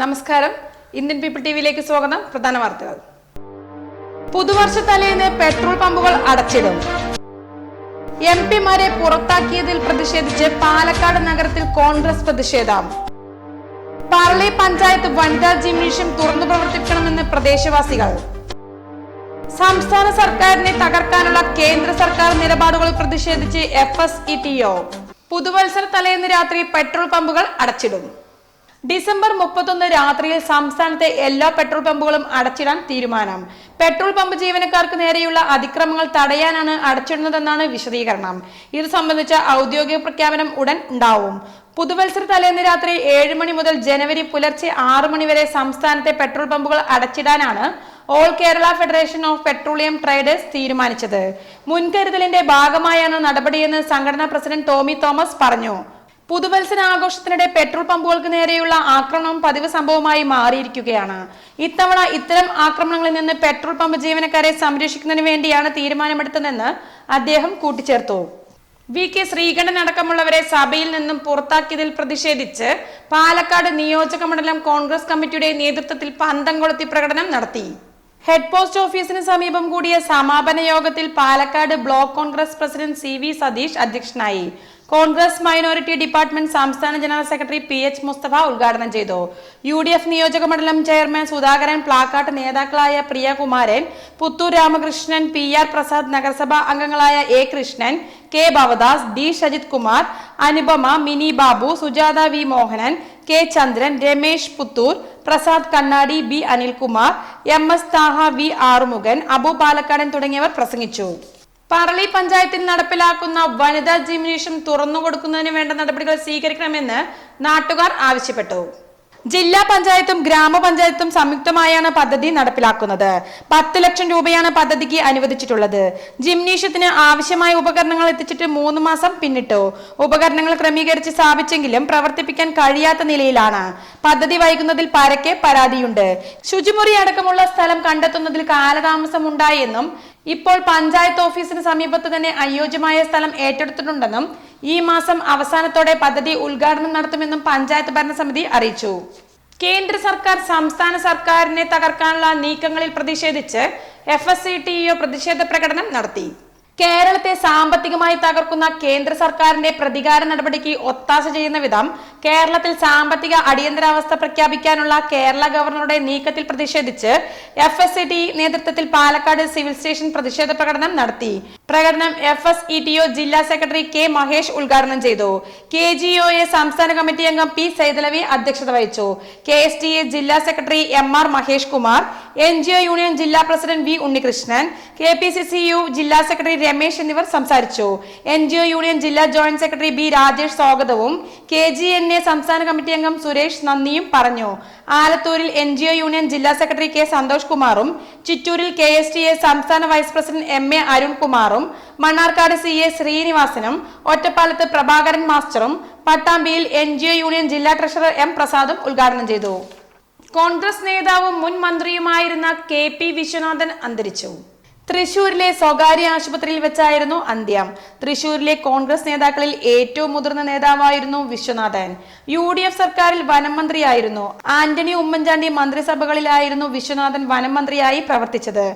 നമസ്കാരം. Indian people ടിവിയിലേക്ക് സ്വാഗതം. പ്രധാന വാർത്തകൾ. പുതുവർഷ തലേന്ന് പെട്രോൾ പമ്പുകൾ അടച്ചിടും. എം പിമാരെ പുറത്താക്കിയതിൽ പ്രതിഷേധിച്ച് പാലക്കാട് നഗരത്തിൽ കോൺഗ്രസ് പ്രതിഷേധം. പറളി പഞ്ചായത്ത് വനിതാ ജിംനേഷ്യം തുറന്നു പ്രവർത്തിക്കണമെന്ന് പ്രദേശവാസികൾ. സംസ്ഥാന സർക്കാരിനെ തകർക്കാനുള്ള കേന്ദ്ര സർക്കാർ നിലപാടുകൾ പ്രതിഷേധിച്ച് F S E T O. പുതുവത്സര തലേന്ന് രാത്രി പെട്രോൾ പമ്പുകൾ അടച്ചിടും. ഡിസംബർ മുപ്പത്തൊന്ന് രാത്രിയിൽ സംസ്ഥാനത്തെ എല്ലാ പെട്രോൾ പമ്പുകളും അടച്ചിടാൻ തീരുമാനം. പെട്രോൾ പമ്പ് ജീവനക്കാർക്ക് നേരെയുള്ള അതിക്രമങ്ങൾ തടയാനാണ് അടച്ചിടുന്നതെന്നാണ് വിശദീകരണം. ഇത് സംബന്ധിച്ച ഔദ്യോഗിക പ്രഖ്യാപനം ഉടൻ ഉണ്ടാവും. പുതുവത്സര തലേന്ന് രാത്രി ഏഴ് മണി മുതൽ ജനുവരി പുലർച്ചെ ആറ് മണി വരെ സംസ്ഥാനത്തെ പെട്രോൾ പമ്പുകൾ അടച്ചിടാനാണ് all Kerala federation of petroleum traders തീരുമാനിച്ചത്. മുൻകരുതലിന്റെ ഭാഗമായാണ് നടപടിയെന്ന് സംഘടനാ പ്രസിഡന്റ് ടോമി തോമസ് പറഞ്ഞു. പുതുവത്സര ആഘോഷത്തിനിടെ പെട്രോൾ പമ്പുകൾക്ക് നേരെയുള്ള ആക്രമണം പതിവ് സംഭവമായി മാറിയിരിക്കുകയാണ്. ഇത്തവണ ഇത്തരം ആക്രമണങ്ങളിൽ നിന്ന് പെട്രോൾ പമ്പ് ജീവനക്കാരെ സംരക്ഷിക്കുന്നതിന് വേണ്ടിയാണ് തീരുമാനമെടുത്തതെന്ന് അദ്ദേഹം കൂട്ടിച്ചേർത്തു. വി കെ ശ്രീകണ്ഠൻ അടക്കമുള്ളവരെ സഭയിൽ നിന്നും പുറത്താക്കിയതിൽ പ്രതിഷേധിച്ച് പാലക്കാട് നിയോജക മണ്ഡലം കോൺഗ്രസ് കമ്മിറ്റിയുടെ നേതൃത്വത്തിൽ പന്തം കൊളുത്തി പ്രകടനം നടത്തി. ഹെഡ് പോസ്റ്റ് ഓഫീസിന് സമീപം കൂടിയ സമാപന യോഗത്തിൽ Palakkad block Congress president C V Satheesh അധ്യക്ഷനായി. കോൺഗ്രസ് മൈനോറിറ്റി ഡിപ്പാർട്ട്മെന്റ് സംസ്ഥാന general secretary P H Mustafa ഉദ്ഘാടനം ചെയ്തു. യു ഡി എഫ് നിയോജക മണ്ഡലം ചെയർമാൻ സുധാകരൻ പ്ലാക്കാട്ട് നേതാക്കളായ പ്രിയകുമാരൻ പുത്തൂർ രാമകൃഷ്ണൻ പി ആർ പ്രസാദ് നഗരസഭാ അംഗങ്ങളായ A Krishnan K Bhavadas D Shajith Kumar Anupama Mini Babu Sujatha V Mohanan K Chandran Ramesh Puthur Prasad Kannadi B Anilkumar M S Thaha V Arumughan Abu Palakkadan തുടങ്ങിയവർ പ്രസംഗിച്ചു. പറളി പഞ്ചായത്തിൽ നടപ്പിലാക്കുന്ന വനിതാ gymnasium തുറന്നു കൊടുക്കുന്നതിന് വേണ്ട നടപടികൾ സ്വീകരിക്കണമെന്ന് നാട്ടുകാർ ആവശ്യപ്പെട്ടു. ജില്ലാ പഞ്ചായത്തും ഗ്രാമപഞ്ചായത്തും സംയുക്തമായാണ് പദ്ധതി നടപ്പിലാക്കുന്നത്. പത്ത് ലക്ഷം രൂപയാണ് പദ്ധതിക്ക് അനുവദിച്ചിട്ടുള്ളത്. ജിംനേഷ്യത്തിന് ആവശ്യമായ ഉപകരണങ്ങൾ എത്തിച്ചിട്ട് മൂന്ന് മാസം പിന്നിട്ടു. ഉപകരണങ്ങൾ ക്രമീകരിച്ച് സ്ഥാപിച്ചെങ്കിലും പ്രവർത്തിപ്പിക്കാൻ കഴിയാത്ത നിലയിലാണ്. പദ്ധതി വൈകുന്നതിൽ പരക്കെ പരാതിയുണ്ട്. ശുചിമുറി അടക്കമുള്ള സ്ഥലം കണ്ടെത്തുന്നതിൽ കാലതാമസം ഉണ്ടായെന്നും ഇപ്പോൾ പഞ്ചായത്ത് ഓഫീസിന് സമീപത്ത് തന്നെ അനുയോജ്യമായ സ്ഥലം ഏറ്റെടുത്തിട്ടുണ്ടെന്നും ഈ മാസം അവസാനത്തോടെ പദ്ധതി ഉദ്ഘാടനം നടത്തുമെന്നും പഞ്ചായത്ത് ഭരണസമിതി അറിയിച്ചു. കേന്ദ്ര സർക്കാർ സംസ്ഥാന സർക്കാരിനെ തകർക്കാനുള്ള നീക്കങ്ങളിൽ പ്രതിഷേധിച്ച് എഫ് എസ് സി ടി പ്രതിഷേധ പ്രകടനം നടത്തി. കേരളത്തെ സാമ്പത്തികമായി തകർക്കുന്ന കേന്ദ്ര സർക്കാരിന്റെ പ്രതികാര നടപടിക്ക് ഒത്താശ ചെയ്യുന്ന വിധം കേരളത്തിൽ സാമ്പത്തിക അടിയന്തരാവസ്ഥ പ്രഖ്യാപിക്കാനുള്ള കേരള ഗവർണറുടെ നീക്കത്തിൽ പ്രതിഷേധിച്ച് എഫ് എസ് ഇ ടി നേതൃത്വത്തിൽ പാലക്കാട് സിവിൽ സ്റ്റേഷൻ പ്രതിഷേധ പ്രകടനം നടത്തി. പ്രകടനം F S E T O ജില്ലാ സെക്രട്ടറി കെ മഹേഷ് ഉദ്ഘാടനം ചെയ്തു. കെ ജി ഒ എ സംസ്ഥാന കമ്മിറ്റി അംഗം പി സൈതലവി അധ്യക്ഷത വഹിച്ചു. കെ എസ് ടി എ ജില്ലാ secretary M R Mahesh Kumar N G O union ജില്ലാ president V Unnikrishnan K P C C U ജില്ലാ സെക്രട്ടറി രമേശ് എന്നിവർ സംസാരിച്ചു. എൻ ജി ഒ യൂണിയൻ ജില്ലാ ജോയിന്റ് സെക്രട്ടറി ബി രാജേഷ് സ്വാഗതവും കെ ജി എൻ എ സംസ്ഥാന committee അംഗം സുരേഷ് നന്ദിയും പറഞ്ഞു. ആലത്തൂരിൽ എൻ ജി ഒ യൂണിയൻ ജില്ലാ സെക്രട്ടറി കെ സന്തോഷ് കുമാറും ചിറ്റൂരിൽ കെ എസ് ടി എ സംസ്ഥാന വൈസ് പ്രസിഡന്റ് എം എ അരുൺകുമാറും മണ്ണാർക്കാട് സി എ ശ്രീനിവാസനും ഒറ്റപ്പാലത്ത് പ്രഭാകരൻ മാസ്റ്ററും പട്ടാമ്പിയിൽ എൻ ജി ഒ യൂണിയൻ ജില്ലാ ട്രഷറർ എം പ്രസാദും ഉദ്ഘാടനം ചെയ്തു. കോൺഗ്രസ് നേതാവും മുൻ മന്ത്രിയുമായിരുന്ന കെ പി വിശ്വനാഥൻ അന്തരിച്ചു. തൃശൂരിലെ സ്വകാര്യ ആശുപത്രിയിൽ വെച്ചായിരുന്നു അന്ത്യം. തൃശൂരിലെ കോൺഗ്രസ് നേതാക്കളിൽ ഏറ്റവും മുതിർന്ന നേതാവായിരുന്നു വിശ്വനാഥൻ. യു ഡി എഫ് സർക്കാരിൽ വനം മന്ത്രിയായിരുന്നു. ആന്റണി ഉമ്മൻചാണ്ടി മന്ത്രിസഭകളിലായിരുന്നു വിശ്വനാഥൻ വനം മന്ത്രിയായി പ്രവർത്തിച്ചത്.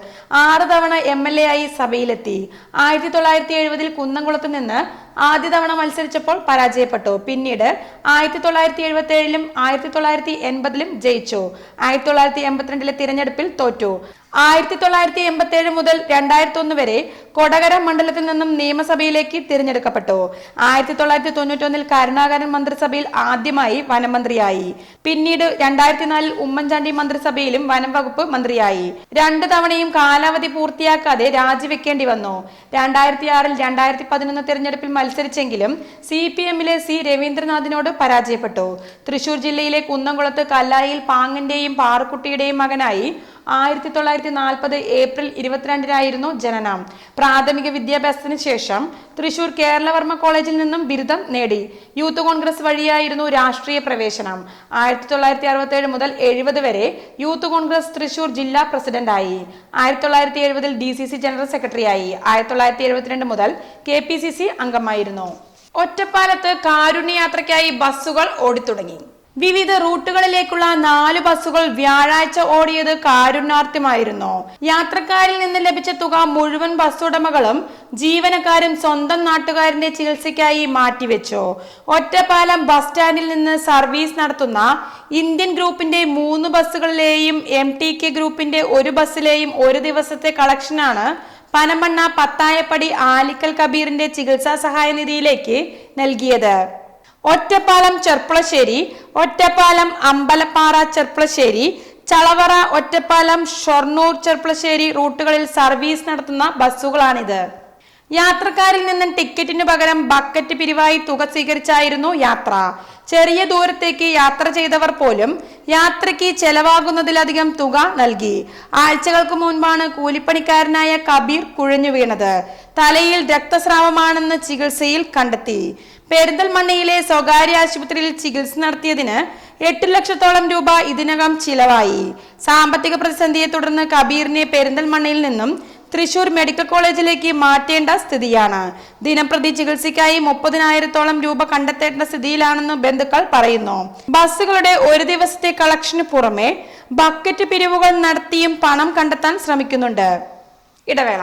ആറ് തവണ എം എൽ എ ആയി സഭയിലെത്തി. ആയിരത്തി തൊള്ളായിരത്തി എഴുപതിൽ കുന്നംകുളത്ത് നിന്ന് ആദ്യ തവണ മത്സരിച്ചപ്പോൾ പരാജയപ്പെട്ടു. പിന്നീട് ആയിരത്തി തൊള്ളായിരത്തി എഴുപത്തി ഏഴിലും ആയിരത്തി തൊള്ളായിരത്തി എൺപതിലും ജയിച്ചു. ആയിരത്തി തൊള്ളായിരത്തി എൺപത്തിരണ്ടിലെ തിരഞ്ഞെടുപ്പിൽ തോറ്റു. ആയിരത്തി തൊള്ളായിരത്തി എൺപത്തി ഏഴ് മുതൽ രണ്ടായിരത്തി ഒന്ന് വരെ കൊടകര മണ്ഡലത്തിൽ നിന്നും നിയമസഭയിലേക്ക് തിരഞ്ഞെടുക്കപ്പെട്ടു. ആയിരത്തി തൊള്ളായിരത്തി തൊണ്ണൂറ്റൊന്നിൽ കരുണാകരൻ മന്ത്രിസഭയിൽ ആദ്യമായി വനമന്ത്രിയായി. പിന്നീട് രണ്ടായിരത്തി നാലിൽ ഉമ്മൻചാണ്ടി മന്ത്രിസഭയിലും വനം വകുപ്പ് മന്ത്രിയായി. രണ്ടു തവണയും കാലാവധി പൂർത്തിയാക്കാതെ രാജിവെക്കേണ്ടി വന്നു. രണ്ടായിരത്തി ആറിൽ രണ്ടായിരത്തി പതിനൊന്ന് തിരഞ്ഞെടുപ്പിൽ മത്സരിച്ചെങ്കിലും സി പി എമ്മിലെ സി രവീന്ദ്രനാഥിനോട് പരാജയപ്പെട്ടു. തൃശൂർ ജില്ലയിലെ കുന്നംകുളത്ത് കല്ലായിൽ പാങ്ങന്റെയും പാറുക്കുട്ടിയുടെയും മകനായി ആയിരത്തി തൊള്ളായിരത്തി നാൽപ്പത് ഏപ്രിൽ ഇരുപത്തിരണ്ടിനായിരുന്നു ജനനം. പ്രാഥമിക വിദ്യാഭ്യാസത്തിന് ശേഷം തൃശൂർ കേരളവർമ്മ കോളേജിൽ നിന്നും ബിരുദം നേടി. യൂത്ത് കോൺഗ്രസ് വഴിയായിരുന്നു രാഷ്ട്രീയ പ്രവേശനം. ആയിരത്തി തൊള്ളായിരത്തി അറുപത്തി ഏഴ് മുതൽ എഴുപത് വരെ യൂത്ത് കോൺഗ്രസ് തൃശൂർ ജില്ലാ പ്രസിഡന്റായി. ആയിരത്തി തൊള്ളായിരത്തി എഴുപതിൽ ഡി സി സി ജനറൽ സെക്രട്ടറിയായി. ആയിരത്തി തൊള്ളായിരത്തി എഴുപത്തിരണ്ട് മുതൽ കെ പി സി സി അംഗമായിരുന്നു. ഒറ്റപ്പാലത്ത് കാരുണ്യയാത്രയ്ക്കായി ബസ്സുകൾ ഓടിത്തുടങ്ങി. വിവിധ റൂട്ടുകളിലേക്കുള്ള നാല് ബസ്സുകൾ വ്യാഴാഴ്ച ഓടിയത് കാരുണാർത്ഥ്യമായിരുന്നു യാത്രക്കാരിൽ നിന്ന് ലഭിച്ച തുക മുഴുവൻ ബസ്സുടമകളും ജീവനക്കാരും സ്വന്തം നാട്ടുകാരന്റെ ചികിത്സയ്ക്കായി മാറ്റിവെച്ചു. ഒറ്റപ്പാലം ബസ് സ്റ്റാൻഡിൽ നിന്ന് സർവീസ് നടത്തുന്ന ഇന്ത്യൻ ഗ്രൂപ്പിന്റെ മൂന്ന് ബസ്സുകളിലെയും എം ടി കെ ഗ്രൂപ്പിന്റെ ഒരു ബസ്സിലെയും ഒരു ദിവസത്തെ കളക്ഷനാണ് പനമണ്ണ പത്തായപ്പടി ആലിക്കൽ കബീറിന്റെ ചികിത്സാ സഹായ നിധിയിലേക്ക് നൽകിയത്. ഒറ്റപ്പാലം ചെർപ്പളശ്ശേരി ഒറ്റപ്പാലം അമ്പലപ്പാറ ചെർപ്പളശ്ശേരി ചളവറ ഒറ്റപ്പാലം ഷൊർണൂർ ചെർപ്പളശ്ശേരി റൂട്ടുകളിൽ സർവീസ് നടത്തുന്ന ബസ്സുകളാണിത്. യാത്രക്കാരിൽ നിന്നും ടിക്കറ്റിനു പകരം ബക്കറ്റ് പിരിവായി തുക സ്വീകരിച്ചായിരുന്നു യാത്ര. ചെറിയ ദൂരത്തേക്ക് യാത്ര ചെയ്തവർ പോലും യാത്രയ്ക്ക് ചെലവാകുന്നതിലധികം തുക നൽകി. ആഴ്ചകൾക്ക് മുൻപാണ് കൂലിപ്പണിക്കാരനായ കബീർ കുഴഞ്ഞു വീണത്. തലയിൽ രക്തസ്രാവമാണെന്ന് ചികിത്സയിൽ കണ്ടെത്തി. പെരിന്തൽമണ്ണയിലെ സ്വകാര്യ ആശുപത്രിയിൽ ചികിത്സ നടത്തിയതിന് എട്ട് ലക്ഷത്തോളം രൂപ ഇതിനകം ചിലവായി. സാമ്പത്തിക പ്രതിസന്ധിയെ തുടർന്ന് കബീറിനെ പെരിന്തൽമണ്ണയിൽ നിന്നും തൃശൂർ മെഡിക്കൽ കോളേജിലേക്ക് മാറ്റേണ്ട സ്ഥിതിയാണ്. ദിനംപ്രതി ചികിത്സയ്ക്കായി മുപ്പതിനായിരത്തോളം രൂപ കണ്ടെത്തേണ്ട സ്ഥിതിയിലാണെന്ന് ബന്ധുക്കൾ പറയുന്നു. ബസ്സുകളുടെ ഒരു ദിവസത്തെ കളക്ഷന് പുറമെ ബക്കറ്റ് പിരിവുകൾ നടത്തിയും പണം കണ്ടെത്താൻ ശ്രമിക്കുന്നുണ്ട്. ഇടവേള.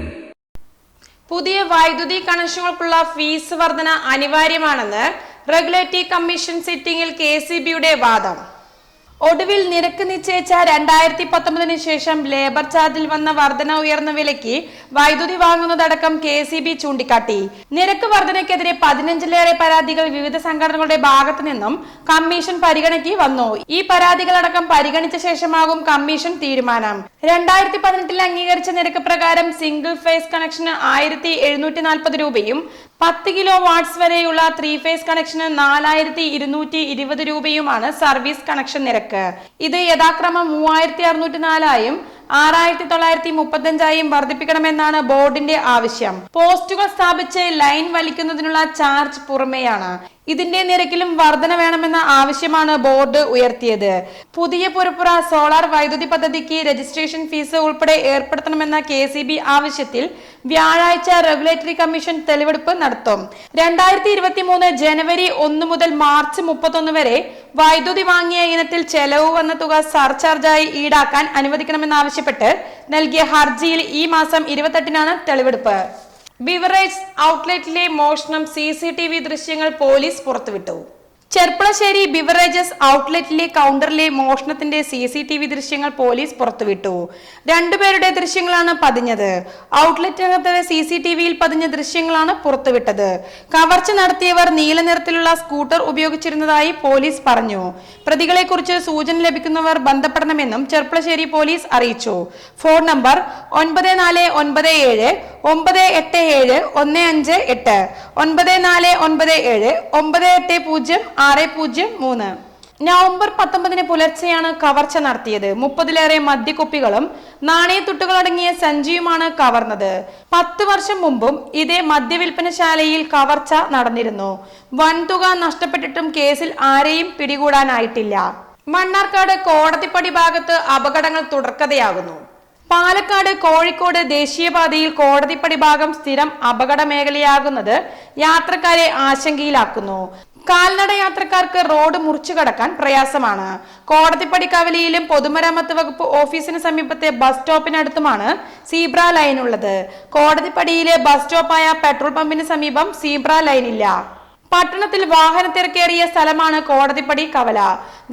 പുതിയ വൈദ്യുതി കണക്ഷനുകൾക്കുള്ള ഫീസ് വർധന അനിവാര്യമാണെന്ന് റെഗുലേറ്ററി കമ്മീഷൻ സിറ്റിംഗിൽ കെ സി ബിയുടെ വാദം. ഒടുവിൽ നിരക്ക് നിശ്ചയിച്ച രണ്ടായിരത്തി പത്തൊമ്പതിന് ശേഷം ലേബർ ചാർജിൽ വന്ന വർധന ഉയർന്ന വിലയ്ക്ക് വൈദ്യുതി വാങ്ങുന്നതടക്കം കെ സി ബി ചൂണ്ടിക്കാട്ടി. നിരക്ക് വർധനയ്ക്കെതിരെ പതിനഞ്ചിലേറെ പരാതികൾ വിവിധ സംഘടനകളുടെ ഭാഗത്തു നിന്നും കമ്മീഷൻ പരിഗണയ്ക്ക് വന്നു. ഈ പരാതികളടക്കം പരിഗണിച്ച ശേഷമാകും കമ്മീഷൻ തീരുമാനം. രണ്ടായിരത്തി പതിനെട്ടിൽ അംഗീകരിച്ച നിരക്ക് പ്രകാരം സിംഗിൾ ഫേസ് കണക്ഷന് ആയിരത്തി രൂപയും പത്ത് കിലോ വാട്ട്സ് വരെയുള്ള ത്രീ ഫേസ് കണക്ഷന് നാലായിരത്തി ഇരുന്നൂറ്റി ഇരുപത് രൂപയുമാണ് സർവീസ് കണക്ഷൻ നിരക്ക്. ഇത് യഥാക്രമം മൂവായിരത്തി അറുന്നൂറ്റി നാലായും ആറായിരത്തി തൊള്ളായിരത്തി മുപ്പത്തഞ്ചായും വർദ്ധിപ്പിക്കണമെന്നാണ് ബോർഡിന്റെ ആവശ്യം. പോസ്റ്റുകൾ സ്ഥാപിച്ച് ലൈൻ വലിക്കുന്നതിനുള്ള ചാർജ് പുറമെയാണ്. ഇതിന്റെ നിരക്കിലും വർധന വേണമെന്ന ആവശ്യമാണ് ബോർഡ് ഉയർത്തിയത്. പുതിയ പുരപ്പുറ സോളാർ വൈദ്യുതി പദ്ധതിക്ക് രജിസ്ട്രേഷൻ ഫീസ് ഉൾപ്പെടെ ഏർപ്പെടുത്തണമെന്ന കെ ആവശ്യത്തിൽ വ്യാഴാഴ്ച റെഗുലേറ്ററി കമ്മീഷൻ തെളിവെടുപ്പ് നടത്തും. രണ്ടായിരത്തി ഇരുപത്തി മൂന്ന് ജനുവരി ഒന്ന് മുതൽ മാർച്ച് മുപ്പത്തൊന്ന് വരെ വൈദ്യുതി വാങ്ങിയ ഇനത്തിൽ ചെലവ് വന്ന തുക സർചാർജായി ഈടാക്കാൻ അനുവദിക്കണമെന്നാവശ്യപ്പെട്ട് നൽകിയ ഹർജിയിൽ ഈ മാസം ഇരുപത്തെട്ടിനാണ് തെളിവെടുപ്പ്. ബിവറേജ് ഔട്ട്ലെറ്റിലെ മോഷണം സി സി ടി വി ദൃശ്യങ്ങൾ പോലീസ് പുറത്തുവിട്ടു. ചെർപ്പളശ്ശേരി ബിവറേജസ് ഔട്ട്ലെറ്റിലെ കൗണ്ടറിലെ മോഷണത്തിന്റെ സി സി ടി വി ദൃശ്യങ്ങൾ പോലീസ് പുറത്തുവിട്ടു. രണ്ടുപേരുടെ ദൃശ്യങ്ങളാണ് പതിഞ്ഞത്. ഔട്ട്ലെറ്റിനകത്തെ സി സി ടി വിയിൽ പതിഞ്ഞ ദൃശ്യങ്ങളാണ് പുറത്തുവിട്ടത്. കവർച്ച നടത്തിയവർ നീല നിറത്തിലുള്ള സ്കൂട്ടർ ഉപയോഗിച്ചിരുന്നതായി പോലീസ് പറഞ്ഞു. പ്രതികളെക്കുറിച്ച് സൂചന ലഭിക്കുന്നവർ ബന്ധപ്പെടണമെന്നും ചെർപ്പളശ്ശേരി പോലീസ് അറിയിച്ചു. ഫോൺ നമ്പർ ഒൻപത് നാല് ഒൻപത് ഏഴ് ഒമ്പത് എട്ട് ഏഴ് ഒന്ന് അഞ്ച് എട്ട് ഒൻപത് നാല് ഒൻപത് ഏഴ് ഒമ്പത് എട്ട് പൂജ്യം ആറ് പൂജ്യം മൂന്ന്. നവംബർ പത്തൊമ്പതിന് പുലർച്ചെയാണ് കവർച്ച നടത്തിയത്. മുപ്പതിലേറെ മദ്യക്കുപ്പികളും നാണയത്തുട്ടുകളടങ്ങിയ സഞ്ചിയുമാണ് കവർന്നത്. പത്ത് വർഷം മുമ്പും ഇതേ മദ്യവിൽപ്പനശാലയിൽ കവർച്ച നടന്നിരുന്നു. വൻതുക നഷ്ടപ്പെട്ടിട്ടും കേസിൽ ആരെയും പിടികൂടാനായിട്ടില്ല. മണ്ണാർക്കാട് കോടതിപ്പടി ഭാഗത്ത് അപകടങ്ങൾ തുടർക്കഥയാകുന്നു. പാലക്കാട് കോഴിക്കോട് ദേശീയപാതയിൽ കോടതിപ്പടി ഭാഗം സ്ഥിരം അപകട മേഖലയാകുന്നത് യാത്രക്കാരെ ആശങ്കയിലാക്കുന്നു. കാൽനട യാത്രക്കാർക്ക് റോഡ് മുറിച്ചു കടക്കാൻ പ്രയാസമാണ്. കോടതിപ്പടിക്കവലിയിലും പൊതുമരാമത്ത് വകുപ്പ് ഓഫീസിന് സമീപത്തെ ബസ് സ്റ്റോപ്പിനടുത്തുമാണ് സീബ്ര ലൈൻ ഉള്ളത് കോടതിപ്പടിയിലെ ബസ് സ്റ്റോപ്പായ പെട്രോൾ പമ്പിന് സമീപം സീബ്ര ലൈൻ ഇല്ല പട്ടണത്തിൽ വാഹന തിരക്കേറിയ സ്ഥലമാണ് കോടതിപ്പടി കവല.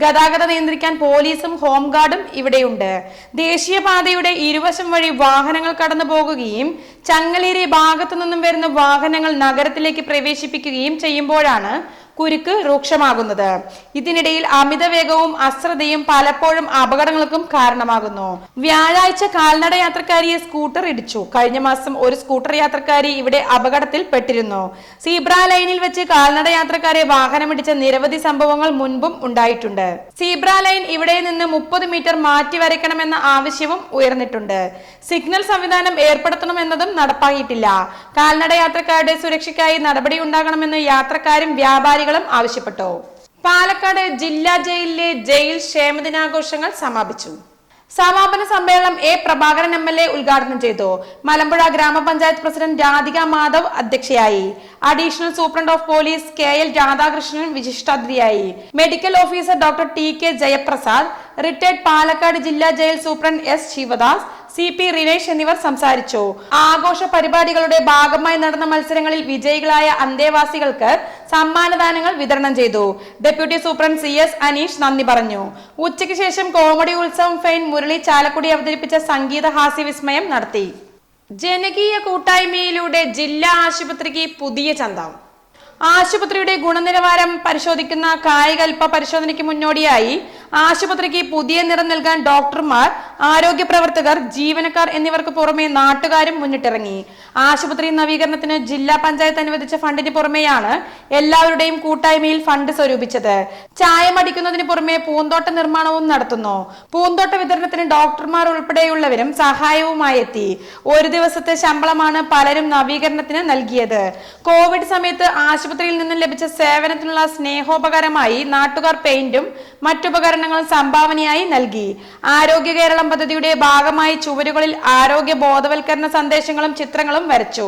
ഗതാഗതം നിയന്ത്രിക്കാൻ പോലീസും ഹോംഗാർഡും ഇവിടെയുണ്ട്. ദേശീയപാതയുടെ ഇരുവശം വഴി വാഹനങ്ങൾ കടന്നു പോകുകയും ചങ്ങലേരി ഭാഗത്തു നിന്നും വരുന്ന വാഹനങ്ങൾ നഗരത്തിലേക്ക് പ്രവേശിപ്പിക്കുകയും ചെയ്യുമ്പോഴാണ് കുരുക്ക് രൂക്ഷമാകുന്നത്. ഇതിനിടയിൽ അമിതവേഗവും അശ്രദ്ധയും പലപ്പോഴും അപകടങ്ങൾക്കും കാരണമാകുന്നു. വ്യാഴാഴ്ച കാൽനട യാത്രക്കാരിയെ സ്കൂട്ടർ ഇടിച്ചു. കഴിഞ്ഞ മാസം ഒരു സ്കൂട്ടർ യാത്രക്കാരി ഇവിടെ അപകടത്തിൽ പെട്ടിരുന്നു. സീബ്ര ലൈനിൽ വെച്ച് കാൽനട യാത്രക്കാരെ വാഹനമിടിച്ച നിരവധി സംഭവങ്ങൾ മുൻപും ഉണ്ടായിട്ടുണ്ട്. സീബ്ര ലൈൻ ഇവിടെ നിന്ന് മുപ്പത് മീറ്റർ മാറ്റി വരയ്ക്കണമെന്ന ആവശ്യവും ഉയർന്നിട്ടുണ്ട്. സിഗ്നൽ സംവിധാനം ഏർപ്പെടുത്തണമെന്നതും നടപ്പാക്കിയിട്ടില്ല. കാൽനട യാത്രക്കാരുടെ സുരക്ഷയ്ക്കായി നടപടി ഉണ്ടാകണമെന്ന് യാത്രക്കാരും വ്യാപാരികളും ആവശ്യപ്പെട്ടു. പാലക്കാട് ജില്ലാ ജയിലിലെ ജയിൽ ക്ഷേമദിനാഘോഷങ്ങൾ സമാപിച്ചു. സമാപന സമ്മേളനം A Prabhakaran M L A ഉദ്ഘാടനം ചെയ്തു. മലമ്പുഴ ഗ്രാമപഞ്ചായത്ത് പ്രസിഡന്റ് രാധിക മാധവ് അധ്യക്ഷയായി. Additional superintendent of police K L Radhakrishnan വിശിഷ്ടാതിഥിയായി. Medical officer doctor T K Jayaprasad retired Palakkad ജില്ലാ jail superintendent S Sivadas C P Rinesh എന്നിവർ സംസാരിച്ചു. ആഘോഷ പരിപാടികളുടെ ഭാഗമായി നടന്ന മത്സരങ്ങളിൽ വിജയികളായ അന്തേവാസികൾക്ക് സമ്മാനദാനങ്ങൾ വിതരണം ചെയ്തു. Deputy superintendent C S Aneesh നന്ദി പറഞ്ഞു. ഉച്ചയ്ക്ക് ശേഷം കോമഡി ഉത്സവം ഫെയിൻ മുരളി ചാലക്കുടി അവതരിപ്പിച്ച സംഗീത ഹാസ്യ വിസ്മയം നടത്തി. ജനകീയ കൂട്ടായ്മയിലൂടെ ജില്ലാ ആശുപത്രിക്ക് പുതിയ ചന്തം. ആശുപത്രിയുടെ ഗുണനിലവാരം പരിശോധിക്കുന്ന കായികൽപ്പ പരിശോധനയ്ക്ക് മുന്നോടിയായി ആശുപത്രിക്ക് പുതിയ നിറം നൽകാൻ ഡോക്ടർമാർ ആരോഗ്യ പ്രവർത്തകർ ജീവനക്കാർ എന്നിവർക്ക് പുറമെ നാട്ടുകാരും മുന്നിട്ടിറങ്ങി. ആശുപത്രി നവീകരണത്തിന് ജില്ലാ പഞ്ചായത്ത് അനുവദിച്ച ഫണ്ടിന് പുറമെയാണ് എല്ലാവരുടെയും കൂട്ടായ്മയിൽ ഫണ്ട് സ്വരൂപിച്ചത്. ചായമടിക്കുന്നതിന് പുറമെ പൂന്തോട്ട നിർമ്മാണവും നടത്തുന്നു. പൂന്തോട്ട വിതരണത്തിന് ഡോക്ടർമാർ ഉൾപ്പെടെയുള്ളവരും സഹായവുമായി എത്തി ഒരു ദിവസത്തെ ശമ്പളമാണ് പലരും നവീകരണത്തിന് നൽകിയത്. കോവിഡ് സമയത്ത് ആശുപത്രിയിൽ നിന്നും ലഭിച്ച സേവനത്തിനുള്ള സ്നേഹോപകരമായി നാട്ടുകാർ പെയിന്റും മറ്റുപകരണങ്ങളും സംഭാവനയായി നൽകി. ആരോഗ്യ കേരളം പദ്ധതിയുടെ ഭാഗമായി ചുവരുകളിൽ ആരോഗ്യ ബോധവൽക്കരണ സന്ദേശങ്ങളും ചിത്രങ്ങളും വരച്ചു.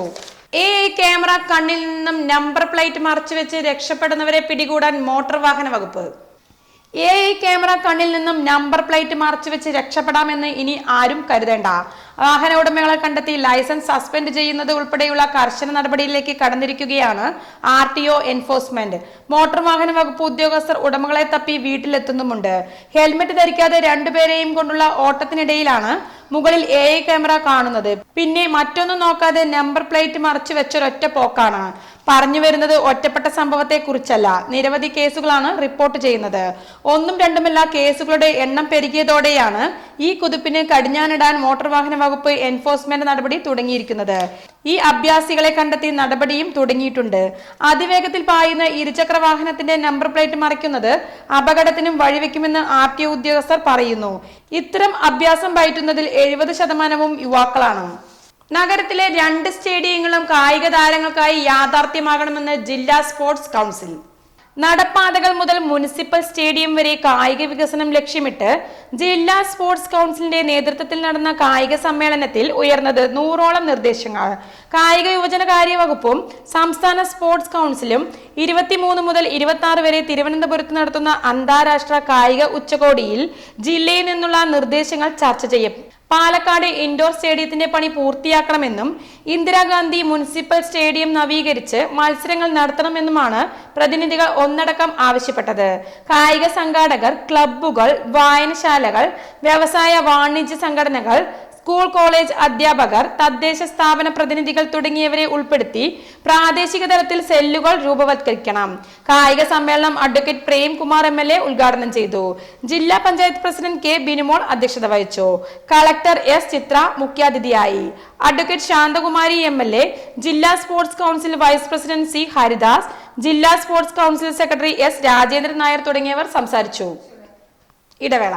എ ക്യാമറ കണ്ണിൽ നിന്നും നമ്പർ പ്ലേറ്റ് മറച്ചുവെച്ച് രക്ഷപ്പെടുന്നവരെ പിടികൂടാൻ മോട്ടോർ വാഹന വകുപ്പ്. എ ഐ ക്യാമറ കണ്ണിൽ നിന്നും നമ്പർ പ്ലേറ്റ് മറച്ചുവെച്ച് രക്ഷപ്പെടാമെന്ന് ഇനി ആരും കരുതേണ്ട. വാഹന ഉടമകളെ കണ്ടെത്തി ലൈസൻസ് സസ്പെൻഡ് ചെയ്യുന്നത് ഉൾപ്പെടെയുള്ള കർശന നടപടിയിലേക്ക് കടന്നിരിക്കുകയാണ് R T O enforcement. Motor വാഹന വകുപ്പ് ഉദ്യോഗസ്ഥർ ഉടമകളെ തപ്പി വീട്ടിലെത്തുന്നുമുണ്ട്. ഹെൽമെറ്റ് ധരിക്കാതെ രണ്ടുപേരെയും കൊണ്ടുള്ള ഓട്ടത്തിനിടയിലാണ് മുകളിൽ എ ഐ ക്യാമറ കാണുന്നത്. പിന്നെ മറ്റൊന്നും നോക്കാതെ നമ്പർ പ്ലേറ്റ് മറച്ചു വെച്ചൊരൊറ്റ പോക്കാണ്. പറഞ്ഞു വരുന്നത് ഒറ്റപ്പെട്ട സംഭവത്തെ കുറിച്ചല്ല നിരവധി കേസുകളാണ് റിപ്പോർട്ട് ചെയ്യുന്നത്. ഒന്നും രണ്ടുമല്ല കേസുകളുടെ എണ്ണം പെരുകിയതോടെയാണ് ഈ കുതിപ്പിന് കടിഞ്ഞാനിടാൻ മോട്ടോർ വാഹന വകുപ്പ് എൻഫോഴ്സ്മെന്റ് നടപടി തുടങ്ങിയിരിക്കുന്നത്. ഈ അഭ്യാസികളെ കണ്ടെത്തി നടപടിയും തുടങ്ങിയിട്ടുണ്ട്. അതിവേഗത്തിൽ പായുന്ന ഇരുചക്ര വാഹനത്തിന്റെ നമ്പർ പ്ലേറ്റ് മറയ്ക്കുന്നത് അപകടത്തിനും വഴിവെക്കുമെന്ന് ആർ ടി ഉദ്യോഗസ്ഥർ പറയുന്നു. ഇത്തരം അഭ്യാസം പയറ്റുന്നതിൽ എഴുപത് ശതമാനവും യുവാക്കളാണ്. നഗരത്തിലെ രണ്ട് സ്റ്റേഡിയങ്ങളും കായിക താരങ്ങൾക്കായി യാഥാർത്ഥ്യമാകണമെന്ന് ജില്ലാ സ്പോർട്സ് കൗൺസിൽ. നടപ്പാതകൾ മുതൽ മുനിസിപ്പൽ സ്റ്റേഡിയം വരെ കായിക വികസനം ലക്ഷ്യമിട്ട് ജില്ലാ സ്പോർട്സ് കൗൺസിലിന്റെ നേതൃത്വത്തിൽ നടന്ന കായിക സമ്മേളനത്തിൽ ഉയർന്നത് നൂറോളം നിർദ്ദേശങ്ങൾ. കായിക യുവജന വകുപ്പും സംസ്ഥാന സ്പോർട്സ് കൗൺസിലും ഇരുപത്തിമൂന്ന് മുതൽ ഇരുപത്തി ആറ് വരെ തിരുവനന്തപുരത്ത് നടത്തുന്ന അന്താരാഷ്ട്ര കായിക ഉച്ചകോടിയിൽ ജില്ലയിൽ നിന്നുള്ള നിർദ്ദേശങ്ങൾ ചർച്ച ചെയ്യും. പാലക്കാട് ഇൻഡോർ സ്റ്റേഡിയത്തിന്റെ പണി പൂർത്തിയാക്കണമെന്നും ഇന്ദിരാഗാന്ധി മുനിസിപ്പൽ സ്റ്റേഡിയം നവീകരിച്ച് മത്സരങ്ങൾ നടത്തണമെന്നുമാണ് പ്രതിനിധികൾ ഒന്നടക്കം ആവശ്യപ്പെട്ടത്. കായിക സംഘാടകർ ക്ലബ്ബുകൾ വായനശാലകൾ വ്യവസായ വാണിജ്യ സംഘടനകൾ സ്കൂൾ കോളേജ് അധ്യാപകർ തദ്ദേശ സ്ഥാപന പ്രതിനിധികൾ തുടങ്ങിയവരെ ഉൾപ്പെടുത്തി പ്രാദേശിക തലത്തിൽ സെല്ലുകൾ രൂപവത്കരിക്കണം. കായിക സമ്മേളനം advocate Premkumar M L A ഉദ്ഘാടനം ചെയ്തു. ജില്ലാ പഞ്ചായത്ത് പ്രസിഡന്റ് കെ ബിനുമോൾ അധ്യക്ഷത വഹിച്ചു. കളക്ടർ എസ് ചിത്ര മുഖ്യാതിഥിയായി. Advocate Santhakumari M L A ജില്ലാ sports council vice president C Haridas ജില്ലാ sports council secretary S Rajendran Nair തുടങ്ങിയവർ സംസാരിച്ചു. ഇടവേള.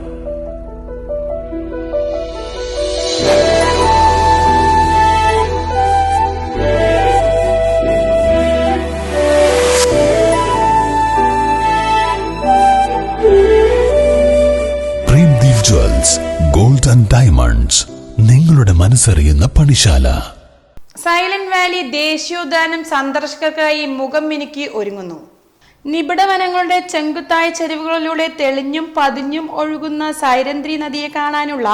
ഗോൾഡ് ആൻഡ് ഡയമണ്ട്സ് നിങ്ങളുടെ മനസ്സറിയുന്ന പണിശാല. സൈലന്റ് വാലി ദേശീയോദ്യാനം സന്ദർശകർക്കായി മുഖം മിനുക്കി ഒരുങ്ങുന്നു. നിബിഡ വനങ്ങളുടെ ചെങ്കുത്തായ ചെരുവുകളിലൂടെ തെളിഞ്ഞും പതിഞ്ഞും ഒഴുകുന്ന സൈരന്ത്രി നദിയെ കാണാനുള്ള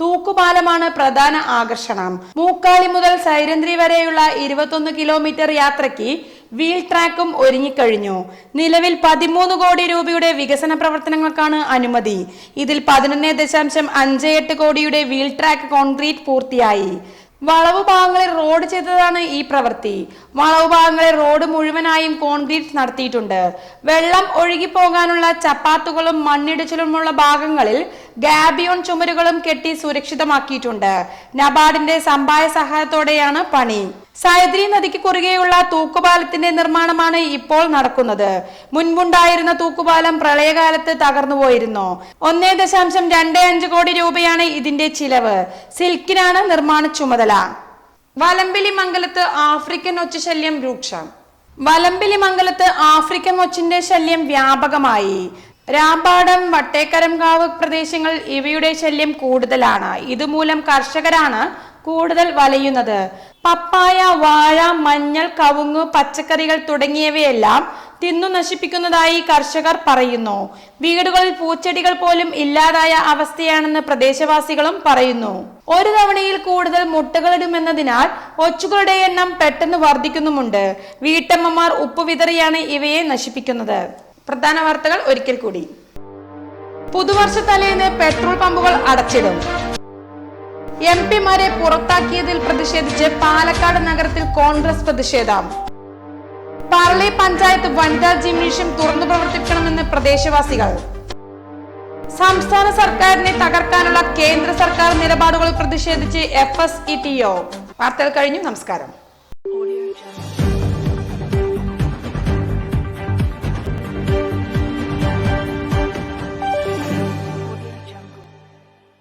തൂക്കുപാലമാണ് പ്രധാന ആകർഷണം. മൂക്കാളി മുതൽ സൈരന്ത്രി വരെയുള്ള ഇരുപത്തൊന്ന് കിലോമീറ്റർ യാത്രയ്ക്ക് വീൽ ട്രാക്കും ഒരുങ്ങിക്കഴിഞ്ഞു നിലവിൽ പതിമൂന്ന് കോടി രൂപയുടെ വികസന പ്രവർത്തനങ്ങൾക്കാണ് അനുമതി. ഇതിൽ പതിനൊന്ന് ദശാംശം അഞ്ച് എട്ട് കോടിയുടെ വീൽ ട്രാക്ക് കോൺക്രീറ്റ് പൂർത്തിയായി. വളവ് ഭാഗങ്ങളിൽ റോഡ് ചെയ്തതാണ് ഈ പ്രവൃത്തി. വളവ് ഭാഗങ്ങളിൽ റോഡ് മുഴുവനായും കോൺക്രീറ്റ് നടത്തിയിട്ടുണ്ട്. വെള്ളം ഒഴുകിപ്പോകാനുള്ള ചപ്പാത്തുകളും മണ്ണിടിച്ചിലുമുള്ള ഭാഗങ്ങളിൽ ഗാബിയോൺ ചുമരുകളും കെട്ടി സുരക്ഷിതമാക്കിയിട്ടുണ്ട്. നബാർഡിന്റെ സമ്പായ സഹായത്തോടെയാണ് പണി. സൈദ്രി നദിക്ക് കുറുകെയുള്ള തൂക്കുപാലത്തിന്റെ നിർമ്മാണമാണ് ഇപ്പോൾ നടക്കുന്നത്. മുൻപുണ്ടായിരുന്ന തൂക്കുപാലം പ്രളയകാലത്ത് തകർന്നുപോയിരുന്നു ഒന്നേ ദശാംശം രണ്ട് അഞ്ച് കോടി രൂപയാണ് ഇതിന്റെ ചിലവ്. സിൽക്കിനാണ് നിർമ്മാണ ചുമതല. വലമ്പിലി മംഗലത്ത് ആഫ്രിക്കൻ ഒച്ച ശല്യം രൂക്ഷം. വലമ്പിലി മംഗലത്ത് ആഫ്രിക്കൻ ഒച്ചിന്റെ ശല്യം വ്യാപകമായി. രാമ്പാടം വട്ടേക്കരംകാവ് പ്രദേശങ്ങൾ ഇവയുടെ ശല്യം കൂടുതലാണ്. ഇതുമൂലം കർഷകരാണ് കൂടുതൽ വലയുന്നത്. പപ്പായ വാഴ മഞ്ഞൾ കവുങ്ങ് പച്ചക്കറികൾ തുടങ്ങിയവയെല്ലാം തിന്നു നശിപ്പിക്കുന്നതായി കർഷകർ പറയുന്നു. വീടുകളിൽ പൂച്ചെടികൾ പോലും ഇല്ലാതായ അവസ്ഥയാണെന്ന് പ്രദേശവാസികളും പറയുന്നു. ഒരു തവണയിൽ കൂടുതൽ മുട്ടകളിടുമെന്നതിനാൽ ഒച്ചുകളുടെ എണ്ണം പെട്ടെന്ന് വർദ്ധിക്കുന്നുമുണ്ട്. വീട്ടമ്മമാർ ഉപ്പ് വിതറിയാണ് ഇവയെ നശിപ്പിക്കുന്നത്. പ്രധാന വാർത്തകൾ ഒരിക്കൽ കൂടി. പുതുവർഷ തലേന്ന് പെട്രോൾ പമ്പുകൾ അടച്ചിടും. എം പിമാരെ പുറത്താക്കിയതിൽ പ്രതിഷേധിച്ച് പാലക്കാട് നഗരത്തിൽ കോൺഗ്രസ് പ്രതിഷേധം. പറളി പഞ്ചായത്ത് വനിതാ ജിംനേഷ്യം തുറന്നു പ്രവർത്തിക്കണമെന്ന് പ്രദേശവാസികൾ. സംസ്ഥാന സർക്കാരിനെ തകർക്കാനുള്ള കേന്ദ്ര സർക്കാർ നിലപാടുകൾ പ്രതിഷേധിച്ച് F S E T O. വാർത്തകൾ കഴിഞ്ഞു. നമസ്കാരം.